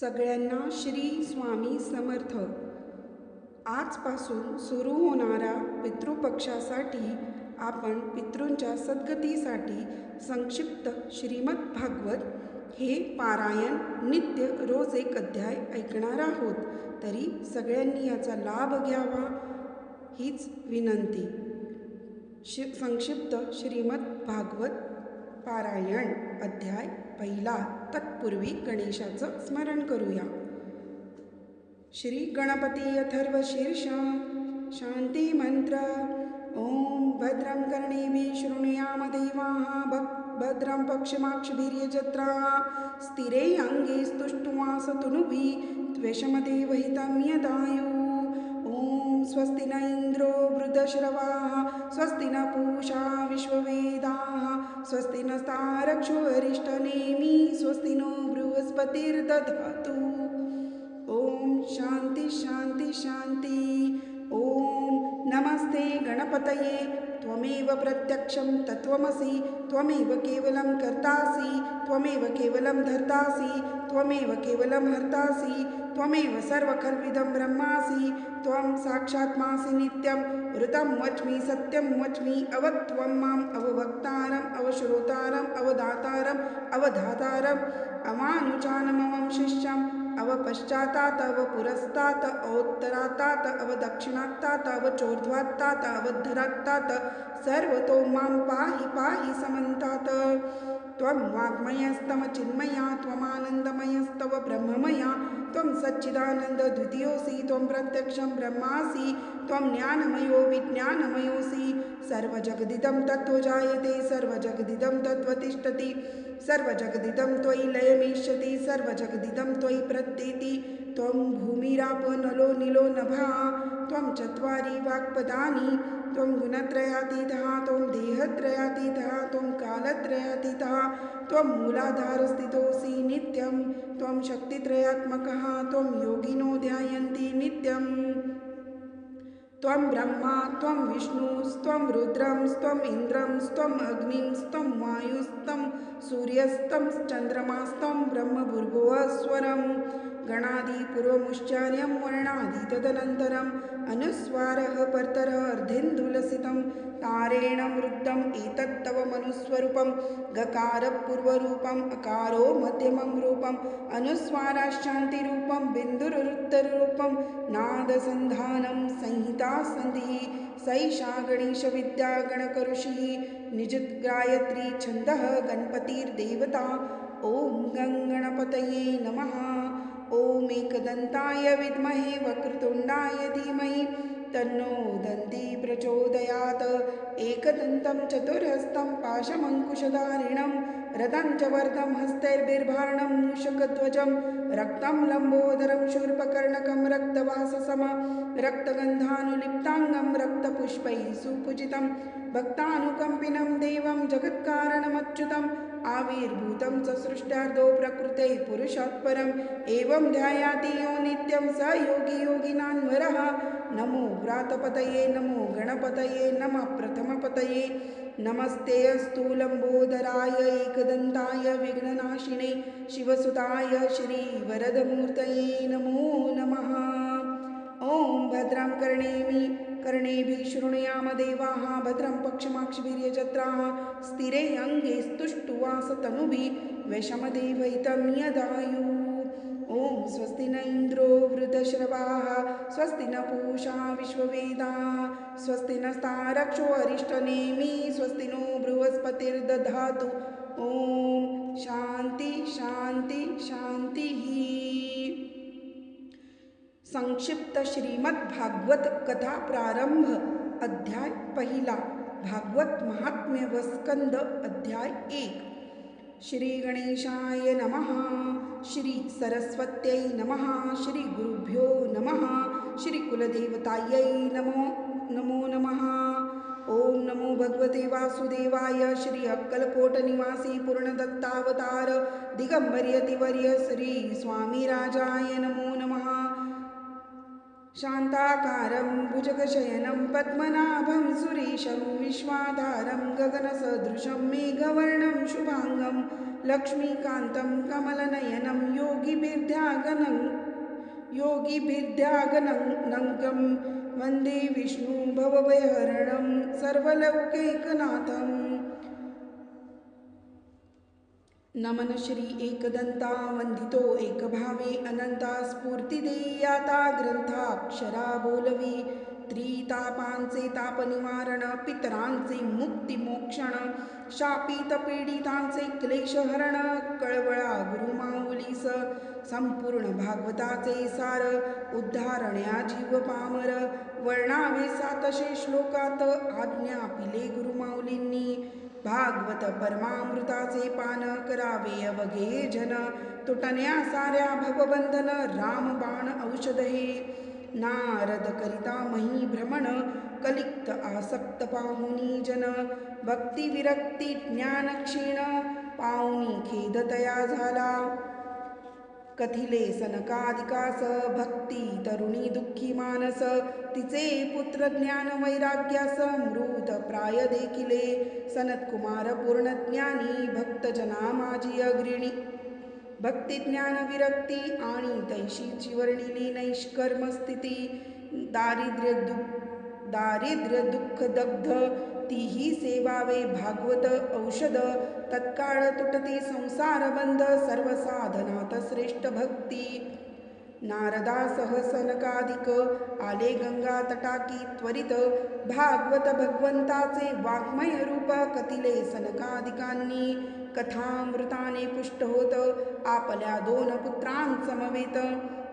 सगळ्यांना श्री स्वामी समर्थ. आजपासून सुरू होणारा पितृपक्षासाठी आपण पितृंच्या सद्गतीसाठी संक्षिप्त श्रीमद भागवत हे पारायण नित्य रोज एक अध्याय ऐकणार आहोत. तरी सगळ्यांनी याचा लाभ घ्यावा हीच विनंती. शि संक्षिप्त श्रीमद भागवत पारायण अध्याय पहिला तत्पूर्वी गणेशाचं स्मरण करूया. श्री गणपती अथर्व शीर्ष शांती मंत्र ओम भद्रं कर्णेभिः शृणुयाम देवाः भक् भद्रं पक्षमाक्षभिर्यजत्रा स्थिरे अङ्गे स्तुष्टुवासतनुभिः त्वेषमदेवहितं यदायु। ॐ स्वस्ति न इन्द्रो वृद्धश्रवाः स्वस्ति न पूषा विश्ववेदाः स्वस्ति नस्तारक्षो अरिष्टनेमि स्वस्ति नो बृहस्पतिर्दधातु। ॐ शान्ति शान्ति शान्ति। ॐ नमस्ते गणपतये त्वमेव प्रत्यक्षं तत्त्वमसि त्वमेव केवलं कर्तासि त्वमेव केवलं धर्तासि त्वमेव केवलं हर्तासि त्वमेव सर्वखल्विदं ब्रह्मासि त्वं साक्षात्मासि नित्यं ऋतं वच्मि सत्यं वच्मि अवत्वं माम् अवभक्तारम् अवश्रोतारम् अवदातारम् अवधातारम् अमानुचानमवं शिष्यम् अवपश्चात्तात अव पुरस्तात् अवोत्तरात्तात अवदक्षिणात्तात अवचोर्ध्वात्तात अवद्धरात्तात सर्वतो मां पाहि पाहि समन्तात्। त्वं वाग्मयस्तमचिन्मया त्वमानन्दमयस्तव ब्रह्ममया त्वं सच्चिदानन्दद्वितीयोऽसि त्वं प्रत्यक्षं ब्रह्मासि त्वं ज्ञानमयो विज्ञानमयोऽसि। सर्वजगदिदं तत्त्वजायते सर्वजगदिदं तत्त्वतिष्ठति सर्वजगदिदं त्वयि लयमिष्यति सर्वजगदिदं त्वयि प्रत्येति। त्वं भूमिराप नलो निलो नभा त्वं चत्वारि वाक्पदानि त्वं गुणत्रयातीतः त्वं देहत्रयातीतः त्वं कालत्रयातीतः त्वं मूलाधारस्थितोऽसि नित्यं त्वं शक्तित्रयात्मकः त्वं योगिनो ध्यायन्ति नित्यम्। त्वं ब्रह्मा त्वं विष्णुस्त्वं रुद्रं स्त्वम् इन्द्रं स्त्वम् अग्निं स्त्वं वायुस्तं सूर्यस्तं चन्द्रमास्तं ब्रह्मभुर्भुवस्वरम् गणादिपूर्वमुच्चार्यं वर्णादि तदनन्तरम् अनुस्वारः परतरः अर्धेन्दुलसितं तारेण वृद्धम् एतत्तव मनुस्वरूपं गकारपूर्वरूपम् अकारो मध्यमं रूपम् अनुस्वाराशान्तिरूपं बिन्दुरुत्तररूपं नादसन्धानं संहितासन्धिः सैषा गणेशविद्या गणकऋषिः निजिद्गायत्री छन्दः गणपतिर्देवता ॐ गङ्गणपतये नमः ॐ एकदन्ताय विद्महे वक्रतुण्डाय धीमहि तन्नो दन्ती प्रचोदयात्। एकदन्तं चतुर्हस्तं पाशमङ्कुशधारिणं रथं च वर्धं हस्तैर्बिर्भाणं मूषकध्वजं रक्तं लम्बोदरं शूर्पकर्णकं रक्तवाससम रक्तगन्धानुलिप्ताङ्गं रक्तपुष्पैः सुपूजितं भक्तानुकम्पिनं देवं जगत्कारणमच्युतं आविर्भूतं च सृष्ट्यार्धो प्रकृते पुरुषात् परम् एवं ध्यायाति यो नित्यं स योगी योगिनान्वरः नमो व्रातपतये नमो गणपतये नमः प्रथमपतये। नमस्ते अस्तु लम्बोदराय एकदन्ताय विघ्ननाशिने शिवसुताय श्रीवरदमूर्तये नमो नमः। ॐ भद्रं कर्णेमि कर्णेभिः शृणुयाम देवाः भद्रं पक्षमाक्षभिर्यजत्राः स्थिरे अङ्गे स्तुष्टुवासतनुभिः वैषमदेवैतं यदायु। ॐ स्वस्ति न इन्द्रो वृद्धश्रवाः स्वस्ति न पूषा विश्ववेदाः स्वस्ति नस्तारक्षो अरिष्टनेमि स्वस्ति नो बृहस्पतिर्दधातु। ॐ शान्ति शान्ति शान्तिः। संक्षिप्त श्रीमद्भागवत कथा प्रारंभ अध्याय पहिला। भागवत महात्म्य व स्कंद अध्याय एक. श्री गणेशाय नमः. श्री सरस्वत्यै नमः. श्री गुरुभ्यो नमः. श्री कुलदेवतायै नमो नमो नमः. ओम नमो भगवते वासुदेवाय. श्री अक्कलकोट निवासी पूर्णदत्तावतार दिगंबर्यतिवर्य श्री स्वामी राजाय नमो नमः. शान्ताकारं भुजगशयनं पद्मनाभं सुरेशं विश्वाधारं गगनसदृशं मेघवर्णं शुभाङ्गं लक्ष्मीकान्तं कमलनयनं योगिभिर्ध्यागनं योगिभिर्ध्यागनङ्गं वन्दे विष्णु भवभयहरणं सर्वलौकैकनाथम् नमन श्री एकदंता वंदितो एकभावे अनंता स्फूर्ती देयाता ग्रंथाक्षरा बोलवी त्रितापांचे ताप निवारण पितरांचे मुक्ती मोक्षण शापित पीडितांचे क्लेशहरण कळवळा गुरुमाऊलीस संपूर्ण भागवताचे सार उद्धारण्या जीव पामर वर्णावे सातशे श्लोकात आज्ञा पिले गुरुमाऊलींनी भागवत परमामृताचे पान करावे अवघे जन. तुटण्या साऱ्या भवबंधन रामबाण औषध. हे नारद करिता मही भ्रमण कलिक्त आसक्त पाहुनी जन. भक्ती विरक्ती ज्ञान क्षीण पाहुनी खेदतया झाला. कथिले सनकादिकास भक्ती तरुणी दुःखी मानस तिचे पुत्र ज्ञान वैराग्यास मृत प्राय देखिले सनत्कुमार पूर्ण ज्ञानी भक्तजना माझी अग्रिणी. भक्ती ज्ञान विरक्ती आणि तैशी चिवर्णिली नैष्कर्म स्थिती दारिद्र्य दुःख दारिद्र्य दुःख दग्ध तीही सेवावे भागवत औषध. तत्काळ तुटती संसार बंध सर्व साधनात श्रेष्ठ भक्ती. नारदा सहसनकाधिक आले गंगा तटाकी त्वरित. भागवत भगवंताचे वाङ्मय रूप कतिले सनकाधिकांनी कथामृताने पुष्ट होत आपल्या दोन पुत्रांसमवेत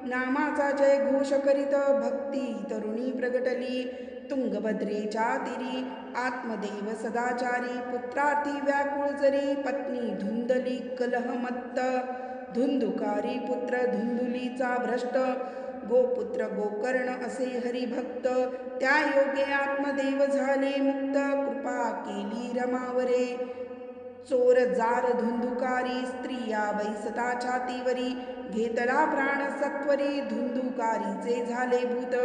नामाचा जय घोष करीत भक्ती तरुणी प्रगटली. तुंगभद्रेच्या तिरी आत्मदेव सदाचारी पुत्रार्थी व्याकुळ जरी पत्नी धुंदली कलहमत्त धुंदुकारी पुत्र धुंदुलीचा भ्रष्ट गोपुत्र गोकर्ण असे हरिभक्त त्या योगे आत्मदेव झाले मुक्त कृपा केली रमावरे. चोर जार धुंदुकारी स्त्रिया वैसता छातीवरी घेतला प्राण सत्वरी धुंदुकारीचे झाले भूत.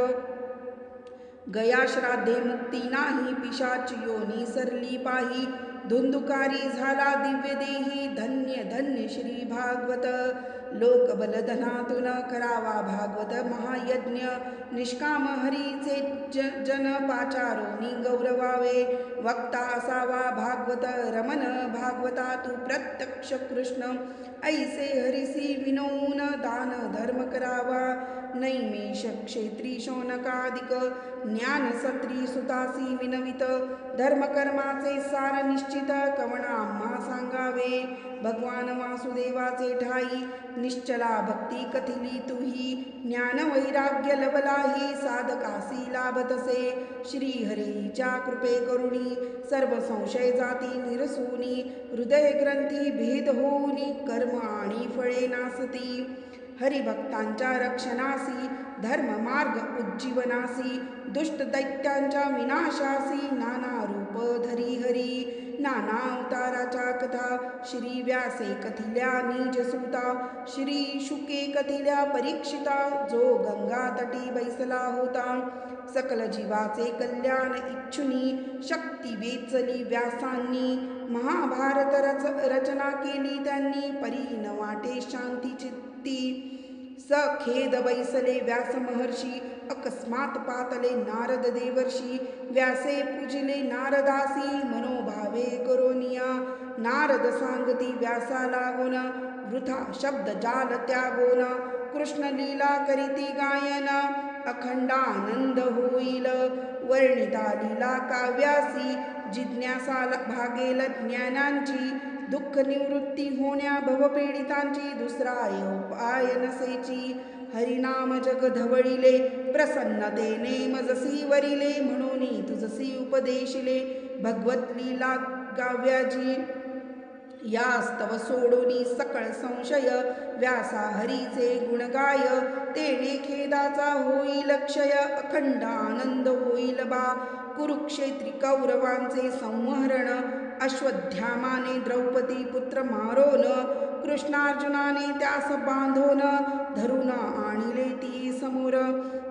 गया श्राद्धे मुक्ती नाही पिशाच योनी सरली पाही। धुंदुकारी झाला दिव्य देही धन्य धन्य श्री भागवत। लोकबलधनातून करावा भागवत महायज्ञ. निष्काम हरीचे ज जन पाचारोनी गौरवावे. वक्ता असावा भागवत रमन भागवता तू प्रत्यक्ष कृष्ण. ऐसे हरिसी विनोन दान धर्म करावा. नैमेष क्षेत्री शौनकादिक. ज्ञान सत्री सुतासी विनवित. धर्मकर्माचे सार निश्चित कवणा आम्हा सांगावे. भगवान वासुदेवाचे ठाई निश्चला भक्ती कथिली तुही. ज्ञान वैराग्य लवलाही साधकासी लाभतसे. श्री हरीच्या कृपे करुणी सर्व संशय जाती निरसूनी. हृदय ग्रंथी भेद होऊनी कर्म आणि फळे नासती. हरिभक्तांच्या रक्षणासी धर्ममार्ग उज्जीवनासी. दुष्ट दैत्यांच्या विनाशासी नाना धरी हरी. नाना अवताराच्या कथा श्री व्यासे कथिल्या निजसूता श्री शुके कथिल्या परीक्षिता जो गंगा तटी बैसला होता. सकल जीवाचे कल्याण इच्छुनी शक्ती वेचली व्यासांनी. महाभारत रच रचना केली त्यांनी परी न वाटे शांती चित्ती. सखेद बैसले व्यास महर्षी अकस्मात पातले नारद देवर्षी व्यासे पूजिले नारदासी मनोभावे करोनिया नारद सांगती व्यासा लागोन वृथा शब्द जाल त्यागोन कृष्ण लीला करीती गायन अखंडानंद होईल. वर्णिता लीला काव्यासी जिज्ञासा भागेल ज्ञानांची दुःख निवृत्ती होण्या भवपीडितांची दुसरा उपाय नसेची. हरिनाम जग धवळिले प्रसन्नतेने मजसी वरिले म्हणून तुझसी उपदेशिले. भगवत लीला काव्याची यास्तव सोडोनी सकळ संशय. व्यासा हरीचे गुणगाय तेने खेदाचा होईल क्षय. अखंड आनंद होईल बा. कुरुक्षेत्री कौरवांचे संहरण अश्वध्यामाने द्रौपदी पुत्र मारोन कृष्णार्जुनाने त्यास बांधोन धरून आणिले ती समोर.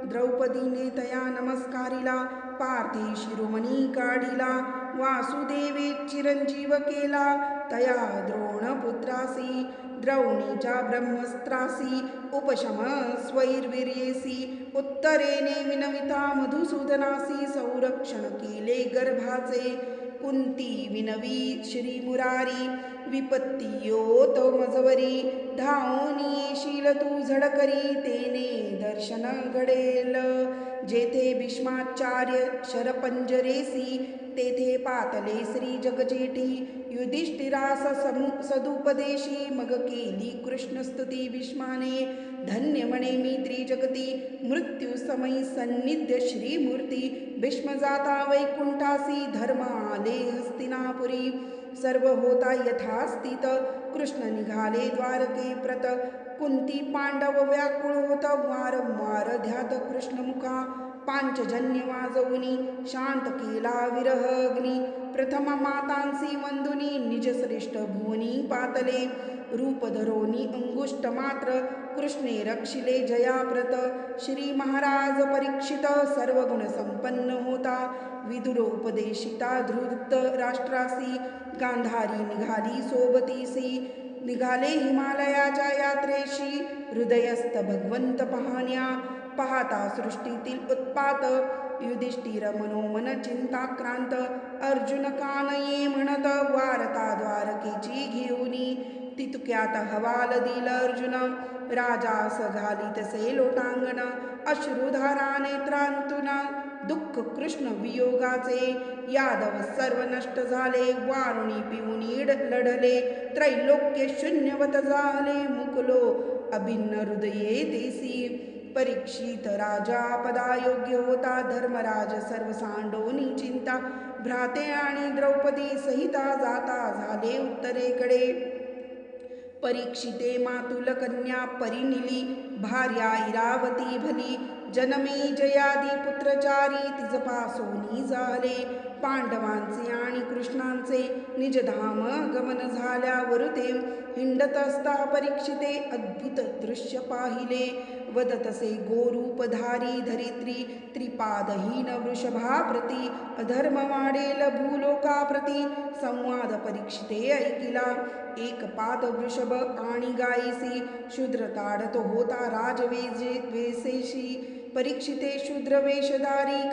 द्रौपदीने तया नमस्कारिला पार्थे शिरोमणी काढिला वासुदेवे चिरंजीव केला तया द्रोणपुत्रासि द्रौणीच्या ब्रह्मस्त्रासी उपशम स्वैर्वीर्येसी उत्तरेने विनविता मधुसूदनासी संरक्षण केले गर्भाचे. कुंती विनवी श्री मुरारी विपत्तियोत मजवरी धावनी शील तू झडकरी तेने दर्शन घडेल. जेथे भीष्माचार्य शरपंजरेसी तेथे पातले श्री जगजेठी युधिष्ठिरास समु सदुपदेशी मग केली कृष्णस्तुती भीष्माने धन्य म्हणे मी त्रिजगती मृत्यू समयी सन्निध्य श्रीमूर्ती. भीष्म जाता वैकुंठासी धर्म आले हस्तिनापुरी. सर्व होता यथास्थित कृष्ण निघाले द्वारके प्रत. कुंती पांडव व्याकुळ होत वारंवार ध्यात कृष्णमुखा पांचजन्य वाजवुनी शांत केला विरह अग्नी प्रथम मातांसी वंदुनी निज श्रेष्ठ भुवनी पातले रूपधरोनी अंगुष्ट मात्र कृष्णे रक्षिले जयाप्रत श्री महाराज परीक्षित सर्व संपन्न होता विदुर उपदेशिता धृत राष्ट्रासी गांधारी निघाली सोबतीसी निघाले हिमालयाच्या रात्रेशी हृदयस्थ भगवंत पाहण्या पाहता सृष्टीतील उत्पात युधिष्ठिर मनोमन चिंताक्रांत अर्जुन कानये म्हणत वारता द्वारकेची घेऊनी तितुक्यात हवाल दिल अर्जुन राजा सघाली तसे लोटांगण अश्रुधारा नेत्रांतून दुःख कृष्ण वियोगाचे यादव सर्व नष्ट झाले वारुणी पिऊनी लढले त्रैलोक्य शून्यवत झाले मुकलो अभिन्न हृदये देसी. परीक्षित राजा पदायोग्य होता धर्मराज सर्व सांडोनी चिंता भ्राते आणि द्रौपदी सहिता जाता झाले उत्तरेकडे. परीक्षिते मातुल कन्या परिनिली भार्या इरावती भली. जनमे जयादी पुत्रचारी तिजपासोनी झाले पांडवांचे आणि कृष्णांचे निजधाम गमन झाल्यावर ते हिंडत असता परीक्षिते अद्भुत दृश्य पाहिले. वदतसे गोरूपधारी धरित्री त्रिपादहीन वृषभाप्रती अधर्म वाढेल भूलोकाप्रती संवाद परीक्षिते ऐकिला. एक पाद वृषभ आणि गायीसी शूद्र ताडत होता राजवेजे द्वेषेशी परीक्षिते शूद्र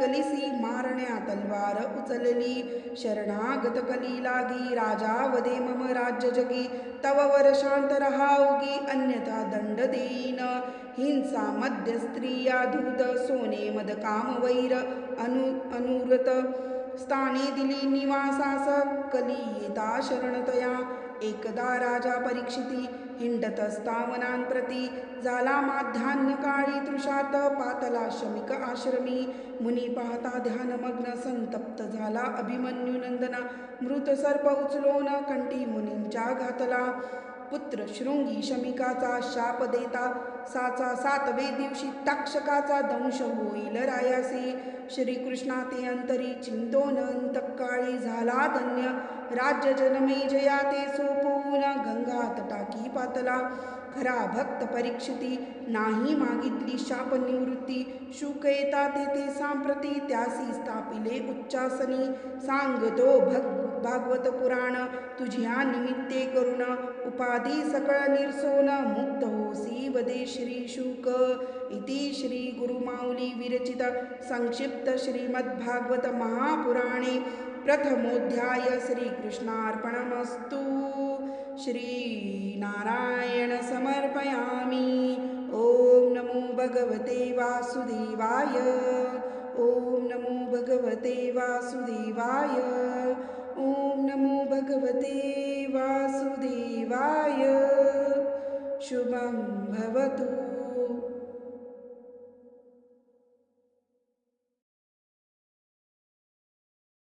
कलिसी मारण्या तलवार उचलली. शरणागत कली लागी राजा वदे मम राज्य जगी तव वर शांत रहाओगी अन्यथा दंड देईन. हिंसा मध्य स्त्रिया धूत सोने मद काम वैर अनु अनुरत स्थाने दिली निवासास कली येता शरणतया. एकदा राजा परीक्षिती हिंडतस्तावनांप्रती झाला माध्यान्ह काळी तृषात पातला शमिक आश्रमी. मुनी पाहता ध्यानमग्न संतप्त झाला अभिमन्यू नंदना मृत सर्प उचलोन कंठी मुनींच्या घातला. पुत्र शृंगी शमिकाचा शाप देता साचा सातवे दिवशी तक्षकाचा दंश होईल रायासी. श्रीकृष्णा ते अंतरी चिंतोन अंतकाळी झाला धन्य. राज्य जनमे जया ते सोपवून गंगा तटाकी पातला. खरा भक्त परीक्षिती नाही मागितली शाप निवृत्ती. शुक येता ते सांप्रती त्यासी स्थापिले उच्चासनी. सांगतो भक्त भागवत पुराण तुझ्या निमित्ते करुण उपाधी सकळ निर्सोन मुक्त होसी वदे श्री शुक। इति श्री गुरुमाऊली विरचित संक्षिप्त श्रीमद्भागवत महापुराणे प्रथमोध्याय श्रीकृष्णार्पणमस्तु। श्रीनारायण समर्पयामि। ॐ नमो भगवते वासुदेवाय। ॐ नमो भगवते वासुदेवाय ॐ नमो भगवते वासुदेवाय। शुभं भवतु